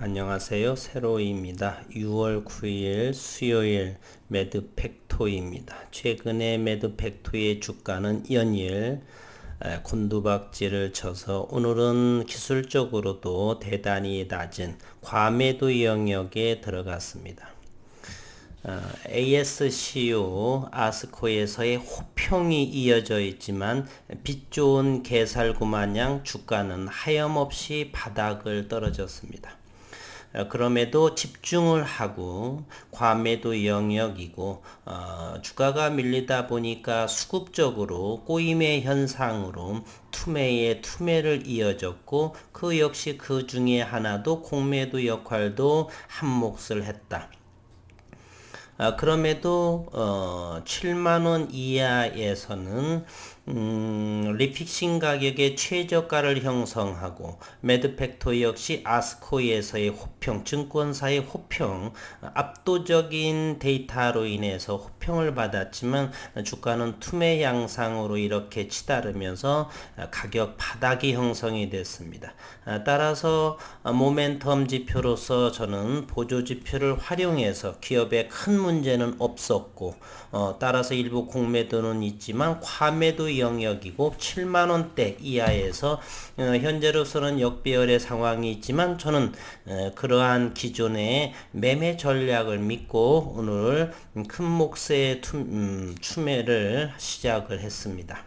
안녕하세요. 세로이입니다. 6월 9일 수요일 매드팩토입니다. 최근에 매드팩토의 주가는 연일 곤두박질을 쳐서 오늘은 기술적으로도 대단히 낮은 과매도 영역에 들어갔습니다. 어, ASCO 아스코에서의 호평이 이어져 있지만 빛 좋은 개살구 마냥 주가는 하염없이 바닥을 떨어졌습니다. 어, 그럼에도 집중을 하고 과매도 영역이고 어, 주가가 밀리다 보니까 수급적으로 꼬임의 현상으로 투매의 투매를 이어졌고 그 역시 그 중에 하나도 공매도 역할도 한 몫을 했다. 아, 그럼에도 어, 7만 원 이하에서는 음, 리픽싱 가격의 최저가를 형성하고 매드팩토 역시 아스코에서의 호평, 증권사의 호평, 압도적인 데이터로 인해서 호평을 받았지만 주가는 투매 양상으로 이렇게 치달으면서 가격 바닥이 형성이 됐습니다. 아, 따라서 모멘텀 지표로서 저는 보조 지표를 활용해서 기업의 큰 문제는 없었고 어, 따라서 일부 공매도는 있지만 과매도 영역이고 7만 원대 이하에서 어, 현재로서는 역배열의 상황이 있지만 저는 어, 그러한 기존의 매매 전략을 믿고 오늘 큰 몫의 투, 음, 추매를 시작을 했습니다.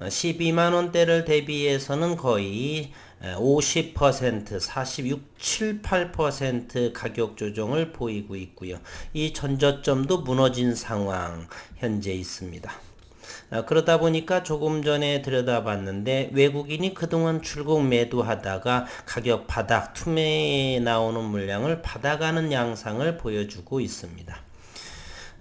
12만 원대를 대비해서는 거의 50% 46, 7, 8% 가격 조정을 보이고 있고요. 이 전저점도 무너진 상황 현재 있습니다. 아, 그러다 보니까 조금 전에 들여다봤는데 외국인이 그동안 출국 매도하다가 가격 바닥 투매에 나오는 물량을 받아가는 양상을 보여주고 있습니다.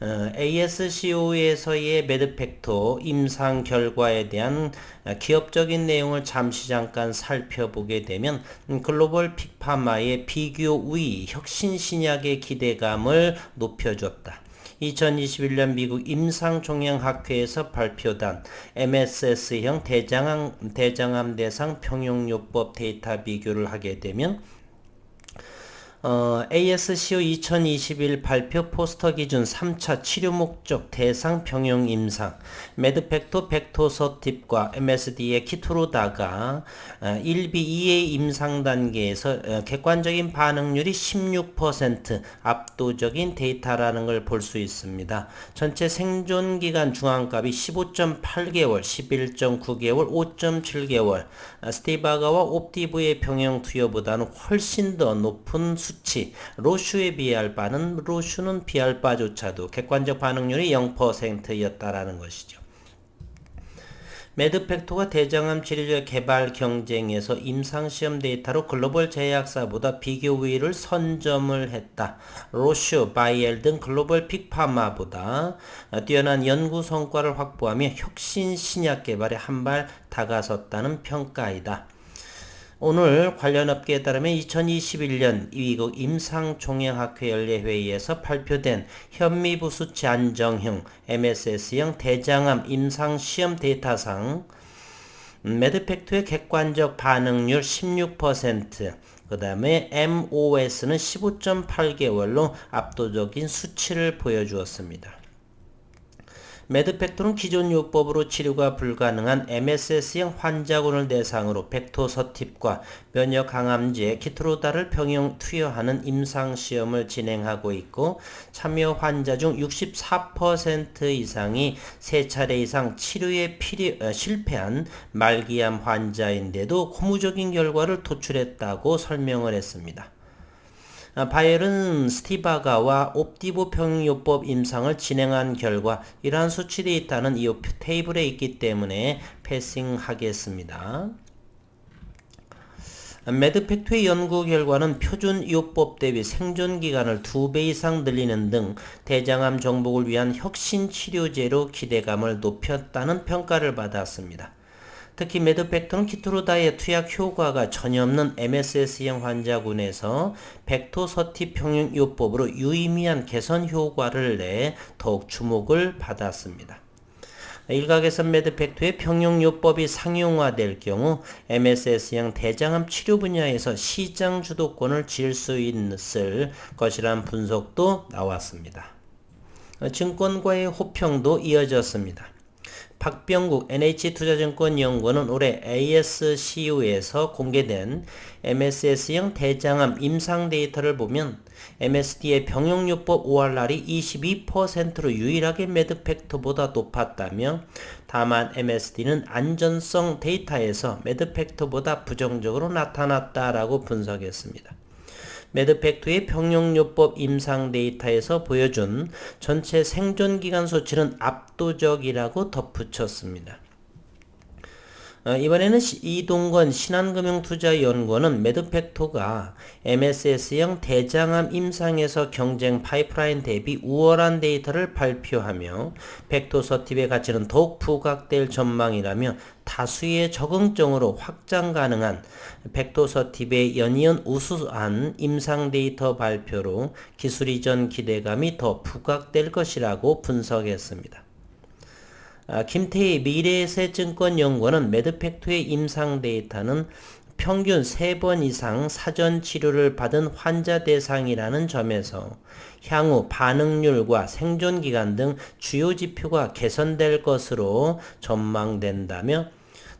어, ASCO에서의 매드팩토 임상 결과에 대한 기업적인 내용을 잠시 잠깐 살펴보게 되면 글로벌 픽파마의 비교 우위 혁신 신약의 기대감을 높여줬다. 2021년 미국 임상종양학회에서 발표된 MSS형 대장암, 대장암 대상 평용요법 데이터 비교를 하게 되면 어, ASCO 2021 발표 포스터 기준 3차 치료 목적 대상 병용 임상 메드팩토 벡토서 팁과 MSD의 키트로다가 어, 1B 2A 임상 단계에서 어, 객관적인 반응률이 16% 압도적인 데이터라는 걸 볼 수 있습니다. 전체 생존 기간 중앙값이 15.8개월, 11.9개월, 5.7개월 어, 스티바가와 옵티브의 병용 투여보다는 훨씬 더 높은 수치 로슈에 비할 바는 로슈는 비할 바조차도 객관적 반응률이 0%였다라는 것이죠. 매드팩토가 대장암 치료제 개발 경쟁에서 임상시험 데이터로 글로벌 제약사보다 비교 우위를 선점을 했다. 로슈, 바이엘 등 글로벌 픽파마보다 뛰어난 연구 성과를 확보하며 혁신 신약 개발에 한 발 다가섰다는 평가이다. 오늘 관련 업계에 따르면 2021년 미국 임상종양학회 연례회의에서 발표된 현미부 수치 안정형 MSS형 대장암 임상시험 데이터상 매드팩트의 객관적 반응률 16%, 그 다음에 MOS는 15.8개월로 압도적인 수치를 보여주었습니다. 매드팩토는 기존 요법으로 치료가 불가능한 MSS형 환자군을 대상으로 벡토서팁과 면역항암제 키트로다를 병용 투여하는 임상 시험을 진행하고 있고 참여 환자 중 64% 이상이 3차례 이상 치료에 필요, 어, 실패한 말기암 환자인데도 고무적인 결과를 도출했다고 설명을 했습니다. 아, 바이엘은 스티바가와 옵티브 평요법 임상을 진행한 결과 이러한 수치 데이터는 이 테이블에 있기 때문에 패싱하겠습니다. 매드팩트의 연구 결과는 표준 이요법 대비 생존 기간을 2배 이상 늘리는 등 대장암 정복을 위한 혁신 치료제로 기대감을 높였다는 평가를 받았습니다. 특히 매드팩토는 키트로다의 투약 효과가 전혀 없는 MSS형 환자군에서 벡토서티 평형 요법으로 유의미한 개선 효과를 내 더욱 주목을 받았습니다. 일각에선 매드팩토의 평용요법이 상용화될 경우 MSS형 대장암 치료 분야에서 시장 주도권을 질 수 있을 것이란 분석도 나왔습니다. 증권과의 호평도 이어졌습니다. 박병국 NH투자증권연구원은 올해 ASCU에서 공개된 MSS형 대장암 임상 데이터를 보면 MSD의 병용요법 ORR이 22%로 유일하게 매드팩터보다 높았다며 다만 MSD는 안전성 데이터에서 매드팩터보다 부정적으로 나타났다라고 분석했습니다. 매드팩트의 평용요법 임상 데이터에서 보여준 전체 생존 기간 수치는 압도적이라고 덧붙였습니다. 어, 이번에는 이동건 신한금융투자연구원은 매드팩토가 MSS형 대장암 임상에서 경쟁 파이프라인 대비 우월한 데이터를 발표하며 팩토서팁의 가치는 더욱 부각될 전망이라며 다수의 적응증으로 확장 가능한 팩토서팁의 연이은 우수한 임상 데이터 발표로 기술 이전 기대감이 더 부각될 것이라고 분석했습니다. 아, 김태희 미래세증권연구원은 매드팩토의 임상 데이터는 평균 3번 이상 사전 치료를 받은 환자 대상이라는 점에서 향후 반응률과 생존 기간 등 주요 지표가 개선될 것으로 전망된다며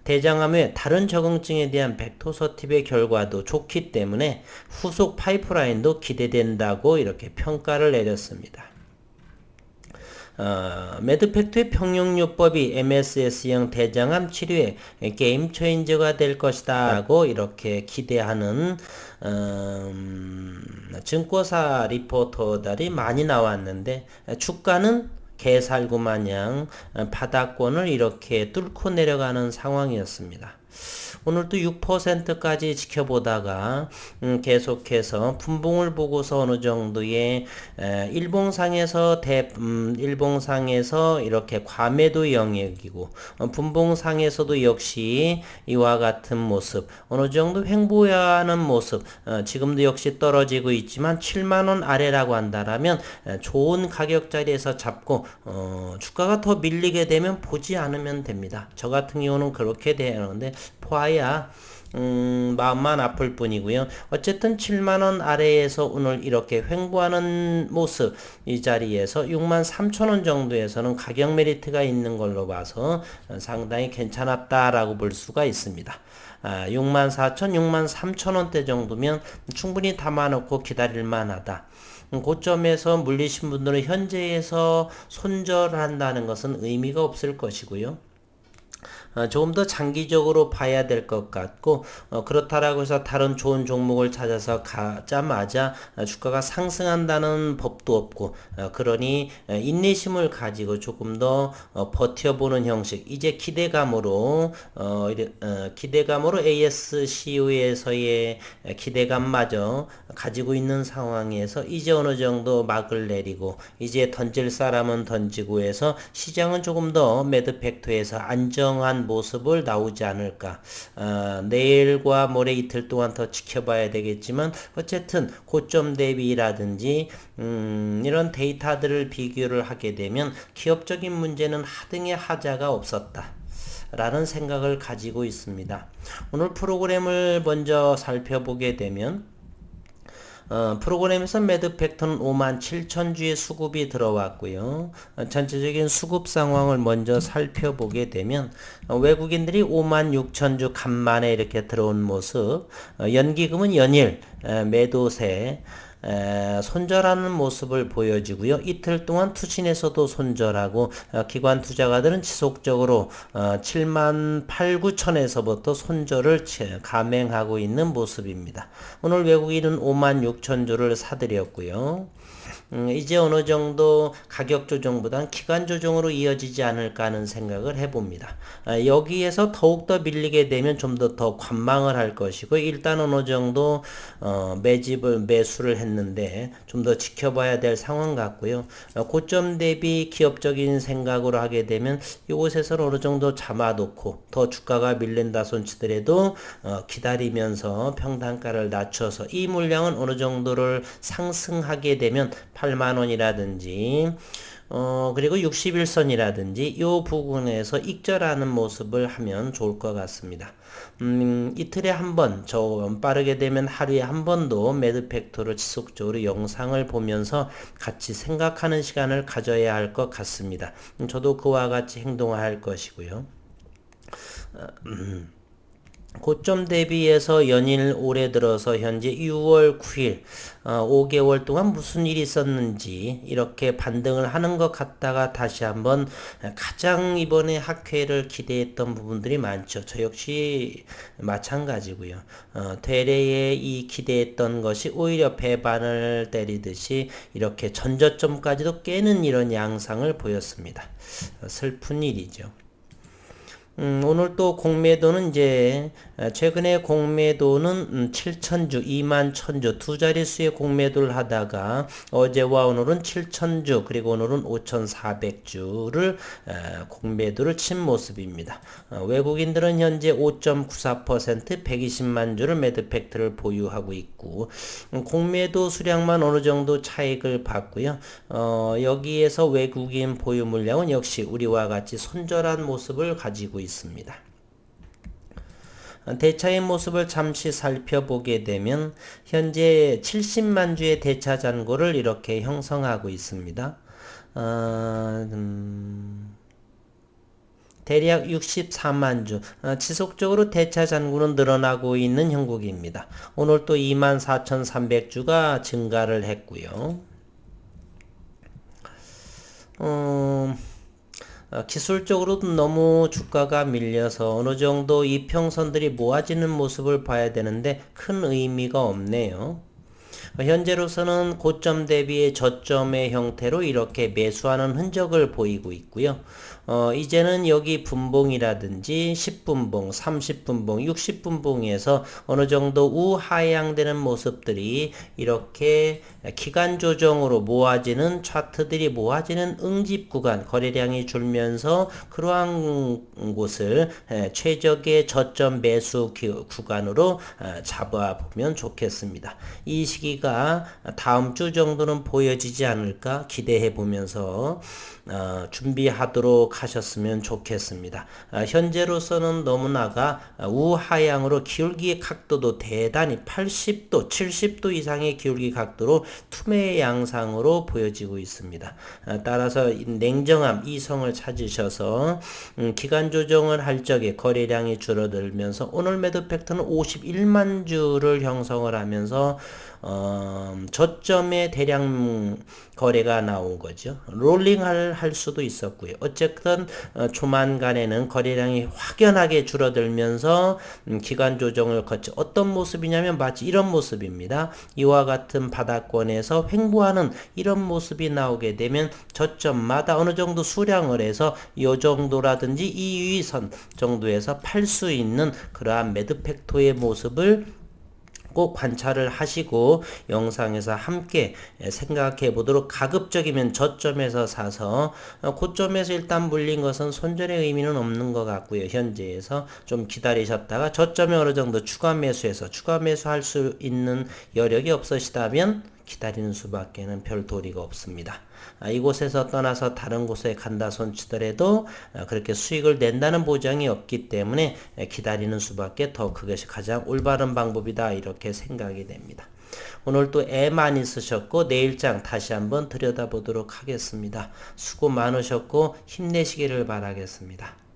대장암의 다른 적응증에 대한 벡토서팁의 결과도 좋기 때문에 후속 파이프라인도 기대된다고 이렇게 평가를 내렸습니다. 어, 매드팩트의 평용요법이 MSS형 대장암 치료에 게임 체인저가 될 것이다 라고 이렇게 기대하는 음, 증권사 리포터들이 많이 나왔는데 주가는 개살구 마냥 바닥권을 이렇게 뚫고 내려가는 상황이었습니다. 오늘도 6%까지 지켜보다가 음, 계속해서 분봉을 보고서 어느 정도의 에, 일봉상에서 대 음, 일봉상에서 이렇게 과매도 영역이고 어, 분봉상에서도 역시 이와 같은 모습 어느 정도 횡보하는 모습 어, 지금도 역시 떨어지고 있지만 7만 원 아래라고 한다라면 에, 좋은 가격 자리에서 잡고 어, 주가가 더 밀리게 되면 보지 않으면 됩니다. 저 같은 경우는 그렇게 되는데 포아야 음, 마음만 아플 뿐이고요. 어쨌든 7만 원 아래에서 오늘 이렇게 횡보하는 모습 이 자리에서 6만 3천 원 정도에서는 가격 메리트가 있는 걸로 봐서 상당히 괜찮았다라고 볼 수가 있습니다. 아, 6만 4천, 6만 3천 원대 정도면 충분히 담아놓고 기다릴 만 하다. 음, 고점에서 물리신 분들은 현재에서 손절한다는 것은 의미가 없을 것이고요. 어, 조금 더 장기적으로 봐야 될 것 같고 어, 그렇다라고 해서 다른 좋은 종목을 찾아서 가자마자 주가가 상승한다는 법도 없고 어, 그러니 인내심을 가지고 조금 더 버텨보는 형식 이제 기대감으로 기대감으로 ASCO에서의 기대감마저 가지고 있는 상황에서 이제 어느 정도 막을 내리고 이제 던질 사람은 던지고 해서 시장은 조금 더 매드 팩토에서 안정한 모습을 나오지 않을까. 어, 내일과 모레 이틀 동안 더 지켜봐야 되겠지만 어쨌든 고점 대비라든지 음, 이런 데이터들을 비교를 하게 되면 기업적인 문제는 하등의 하자가 없었다. 라는 생각을 가지고 있습니다. 오늘 프로그램을 먼저 살펴보게 되면 어, 프로그램에서 매드 팩터는 5만 7천 주의 수급이 들어왔고요. 어, 전체적인 수급 상황을 먼저 살펴보게 되면 어, 외국인들이 5만 6천 주 간만에 이렇게 들어온 모습, 어, 연기금은 연일 매도세 에, 손절하는 모습을 보여지고요. 이틀 동안 투신에서도 손절하고 어, 기관 투자가들은 지속적으로 어, 7만 8, 9천에서부터 손절을 감행하고 있는 모습입니다. 오늘 외국인은 5만 6천 주를 사들였고요. 음, 이제 어느 정도 가격 조정보단 기간 조정으로 이어지지 않을까 하는 생각을 해봅니다. 아, 여기에서 더욱더 밀리게 되면 좀 더 더 관망을 할 것이고 일단 어느 정도 어, 매집을 매수를 했는데 좀 더 지켜봐야 될 상황 같고요. 어, 고점 대비 기업적인 생각으로 하게 되면 이곳에서 어느 정도 잡아놓고 더 주가가 밀린다 손치더라도 어, 기다리면서 평단가를 낮춰서 이 물량은 어느 정도를 상승하게 되면 8만 원이라든지 어, 그리고 61선이라든지 이 부분에서 익절하는 모습을 하면 좋을 것 같습니다. 음, 이틀에 한 번, 저 빠르게 되면 하루에 한 번도 매드팩토를 지속적으로 영상을 보면서 같이 생각하는 시간을 가져야 할 것 같습니다. 음, 저도 그와 같이 행동할 것이고요. 어, 음. 고점 대비해서 연일 올해 들어서 현재 6월 9일 어, 5개월 동안 무슨 일이 있었는지 이렇게 반등을 하는 것 같다가 다시 한번 가장 이번에 학회를 기대했던 부분들이 많죠. 저 역시 마찬가지고요. 어, 되레에 이 기대했던 것이 오히려 배반을 때리듯이 이렇게 전저점까지도 깨는 이런 양상을 보였습니다. 어, 슬픈 일이죠. 음, 오늘 또 공매도는 이제 어, 최근에 공매도는 음, 7천주, 2만 천주 두 자릿수의 공매도를 하다가 어제와 오늘은 7천주 그리고 오늘은 5,400주를 어, 공매도를 친 모습입니다. 어, 외국인들은 현재 5.94% 120만 주를 매드팩트를 보유하고 있고 음, 공매도 수량만 어느 정도 차익을 받고요. 어, 여기에서 외국인 보유 물량은 역시 우리와 같이 손절한 모습을 가지고 있습니다. 있습니다. 대차의 모습을 잠시 살펴보게 되면 현재 70만 주의 대차 잔고를 이렇게 형성하고 있습니다. 어, 음, 대략 64만 주 어, 지속적으로 대차 잔고는 늘어나고 있는 형국입니다. 오늘 또 24,300주가 증가를 했고요. 어, 어, 기술적으로도 너무 주가가 밀려서 어느 정도 이평선들이 모아지는 모습을 봐야 되는데 큰 의미가 없네요. 어, 현재로서는 고점 대비 저점의 형태로 이렇게 매수하는 흔적을 보이고 있고요. 어, 이제는 여기 분봉이라든지 10분봉, 30분봉, 60분봉에서 어느 정도 우하향되는 모습들이 이렇게 기간 조정으로 모아지는 차트들이 모아지는 응집 구간, 거래량이 줄면서 그러한 곳을 최적의 저점 매수 구간으로 어, 잡아보면 좋겠습니다. 이 시기 가 다음 주 정도는 보여지지 않을까 기대해 보면서 어, 준비하도록 하셨으면 좋겠습니다. 어, 현재로서는 너무나가 우하향으로 기울기 각도도 대단히 80도, 70도 이상의 기울기 각도로 투매 양상으로 보여지고 있습니다. 어, 따라서 냉정함, 이성을 찾으셔서 음, 기간 조정을 할 적에 거래량이 줄어들면서 오늘 매도 팩터는 51만 주를 형성을 하면서 어, 저점의 대량 거래가 나온 거죠. 롤링할 할 수도 있었고요. 어쨌든 어, 조만간에는 거래량이 확연하게 줄어들면서 음, 기간 조정을 거쳐 어떤 모습이냐면 마치 이런 모습입니다. 이와 같은 바닥권에서 횡보하는 이런 모습이 나오게 되면 저점마다 어느 정도 수량을 해서 이 정도라든지 이 위선 정도에서 팔 수 있는 그러한 매드팩토의 모습을 꼭 관찰을 하시고 영상에서 함께 생각해 보도록 가급적이면 저점에서 사서 어, 고점에서 일단 물린 것은 손절의 의미는 없는 것 같고요. 현재에서 좀 기다리셨다가 저점에 어느 정도 추가 매수해서 추가 매수할 수 있는 여력이 없으시다면 기다리는 수밖에는 별 도리가 없습니다. 아, 이곳에서 떠나서 다른 곳에 간다 손치더라도 아, 그렇게 수익을 낸다는 보장이 없기 때문에 기다리는 수밖에 더 그것이 가장 올바른 방법이다 이렇게 생각이 됩니다. 오늘 또애 많이 쓰셨고 내일장 다시 한번 들여다보도록 하겠습니다. 수고 많으셨고 힘내시기를 바라겠습니다.